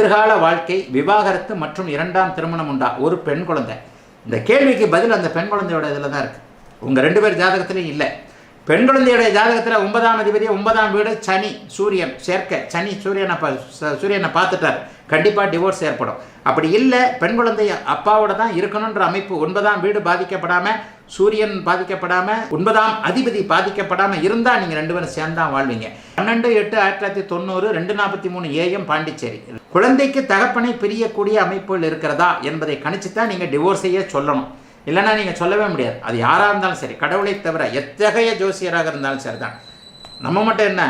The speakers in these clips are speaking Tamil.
எதிர்கால வாழ்க்கை விவாகரத்து மற்றும் இரண்டாம் திருமணம் உண்டா? ஒரு பெண் குழந்தை. இந்த கேள்விக்கு பதில் அந்த பெண் குழந்தையோட இதில் தான் இருக்குது உங்கள் ரெண்டு பேர் ஜாதகத்திலையும் இல்லை. பெண் குழந்தையுடைய ஜாதகத்தில் ஒன்பதாம் அதிபதி ஒன்பதாம் வீடு சனி சூரியன் சேர்க்க. சனி சூரியனை பா ச- சூரியனை பார்த்துட்டார். கண்டிப்பாக டிவோர்ஸ் ஏற்படும். அப்படி இல்லை பெண் குழந்தை அப்பாவோட தான் இருக்கணுன்ற அமைப்பு ஒன்பதாம் வீடு பாதிக்கப்படாமல் சூரியன் பாதிக்கப்படாமல் ஒன்பதாம் அதிபதி பாதிக்கப்படாமல் இருந்தால் நீங்கள் ரெண்டு பேரும் சேர்ந்தான் வாழ்வீங்க. பன்னெண்டு எட்டு ஆயிரத்தி தொள்ளாயிரத்தி தொண்ணூறு ரெண்டு நாற்பத்தி மூணு ஏஎம் பாண்டிச்சேரி. குழந்தைக்கு தகப்பனை பிரியக்கூடிய அமைப்புகள் இருக்கிறதா என்பதை கணிச்சு தான் நீங்கள் டிவோர்ஸையே சொல்லணும். இல்லைன்னா நீங்கள் சொல்லவே முடியாது. அது யாராக இருந்தாலும் சரி கடவுளை தவிர எத்தகைய ஜோசியராக இருந்தாலும் சரிதான். நம்ம மட்டும் என்ன?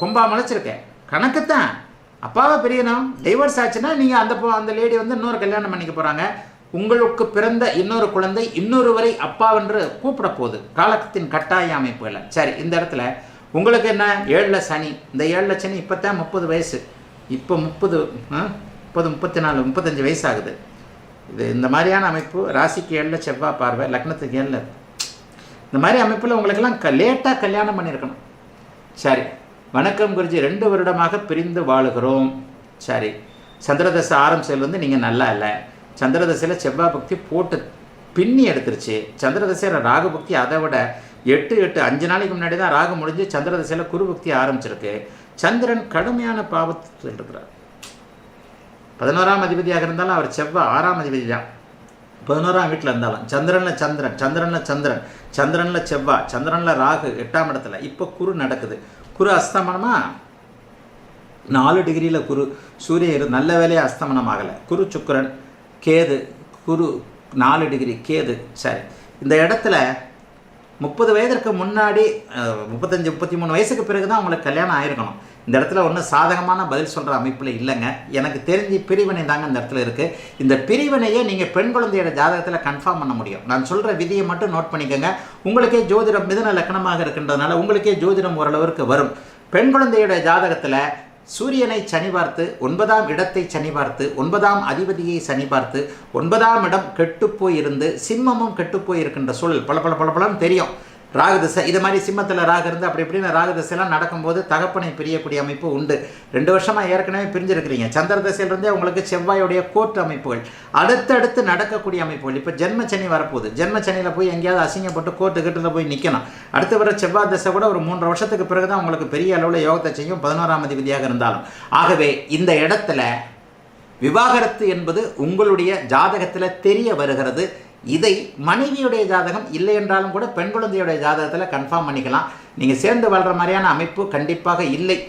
கும்பா முளைச்சிருக்கேன் கணக்குத்தான். அப்பாவை பிரியணும். டைவர்ஸ் ஆச்சுன்னா நீங்கள் அந்த அந்த லேடி வந்து இன்னொரு கல்யாணம் பண்ணிக்க போகிறாங்க உங்களுக்கு பிறந்த இன்னொரு குழந்தை இன்னொருவரை அப்பாவென்று கூப்பிட போகுது காலத்தின் கட்டாய அமைப்புகளை சரி இந்த இடத்துல உங்களுக்கு என்ன? ஏழில் சனி. இந்த ஏழில் சனி இப்போ தான் முப்பது வயசு. இப்போ முப்பது முப்பது முப்பத்தி நாலு முப்பத்தஞ்சு வயசு ஆகுது இது இந்த மாதிரியான அமைப்பு ராசிக்கு ஏழில் செவ்வாய் பார்வை லக்னத்துக்கு ஏழில் இந்த மாதிரி அமைப்பில் உங்களுக்கெல்லாம் க லேட்டாக கல்யாணம் பண்ணியிருக்கணும் சரி வணக்கம் குருஜி ரெண்டு வருடமாக பிரிந்து வாழுகிறோம். சரி சந்திரதசை ஆரம்பிச்சதுலேருந்து நீங்கள் நல்லா இல்லை. சந்திரதசையில் செவ்வாய் பக்தி போட்டு பின்னி எடுத்துருச்சு. சந்திரதசையில் ராகு பக்தி அதை விட எட்டு எட்டு அஞ்சு நாளைக்கு முன்னாடி தான் ராகு முடிஞ்சு சந்திரதசையில் குரு பக்தி ஆரம்பிச்சிருக்கு. சந்திரன் கடுமையான பாவத்தில் இருக்கிறார் பதினோராம் அதிபதியாக இருந்தாலும் அவர் செவ்வாய் ஆறாம் அதிபதி தான். பதினோராம் வீட்டில் இருந்தாலும் சந்திரனில் சந்திரன் சந்திரனில் சந்திரன் சந்திரனில் செவ்வாய் சந்திரனில் ராகு எட்டாம் இடத்துல. இப்போ குரு நடக்குது. குரு அஸ்தமனமா? நாலு டிகிரியில் குரு சூரியன் இரு நல்ல வேலையாக அஸ்தமனம் ஆகலை குரு சுக்கரன் கேது குரு நாலு டிகிரி கேது. சரி. இந்த இடத்துல முப்பது வயதிற்கு முன்னாடி முப்பத்தஞ்சு முப்பத்தி மூணு வயசுக்கு பிறகு தான் உங்களுக்கு கல்யாணம் ஆயிருக்கணும். இந்த இடத்துல ஒன்றும் சாதகமான பதில் சொல்கிற அமைப்பில் இல்லைங்க. எனக்கு தெரிஞ்சு பிரிவினை தாங்க இந்த இடத்துல இருக்குது இந்த பிரிவினையை நீங்கள் பெண் குழந்தையோட ஜாதகத்தில் கன்ஃபார்ம் பண்ண முடியும். நான் சொல்கிற விதியை மட்டும் நோட் பண்ணிக்கோங்க. உங்களுக்கே ஜோதிடம் மிதன லக்கணமாக இருக்கின்றதுனால உங்களுக்கே ஜோதிடம் ஓரளவிற்கு வரும். பெண் குழந்தையோட ஜாதகத்தில் சூரியனை சனி பார்த்து ஒன்பதாம் இடத்தை சனி பார்த்து ஒன்பதாம் அதிபதியை சனி பார்த்து ஒன்பதாம் இடம் கெட்டுப்போயிருந்து சிம்மமும் கெட்டுப்போயிருக்கின்ற சூழல் பல பல பல பலம் தெரியும். ராகுதசை இது மாதிரி சிம்மத்தில் ராகு இருந்து அப்படி இப்படின்னு ராகுதசைலாம் நடக்கும்போது தகப்பனை பிரியக்கூடிய அமைப்பு உண்டு. ரெண்டு வருஷமாக ஏற்கனவே பிரிஞ்சிருக்கிறீங்க. சந்திர தசையிலிருந்தே உங்களுக்கு செவ்வாயுடைய கோர்ட் அமைப்புகள் அடுத்தடுத்து நடக்கக்கூடிய அமைப்புகள். இப்போ ஜென்மச்சனி வரப்போகுது. ஜென்மச்சனியில் போய் எங்கேயாவது அசிங்கப்பட்டு கோர்ட்டு கிட்டத்தில் போய் நிற்கணும் அடுத்து வர செவ்வாய் தசை கூட ஒரு மூன்று வருஷத்துக்கு பிறகு தான் உங்களுக்கு பெரிய அளவில் யோகத்தை செய்யும் பதினோராம் அதிபதியாக இருந்தாலும். ஆகவே இந்த இடத்துல விவாகரத்து என்பது உங்களுடைய ஜாதகத்தில் தெரிய வருகிறது. இதை மனைவியுடைய ஜாதகம் இல்லை என்றாலும் கூட பெண் குழந்தையுடைய ஜாதகத்தில் கன்ஃபார்ம் பண்ணிக்கலாம். நீங்கள் சேர்ந்து வாழ்கிற மாதிரியான அமைப்பு கண்டிப்பாக இல்லை.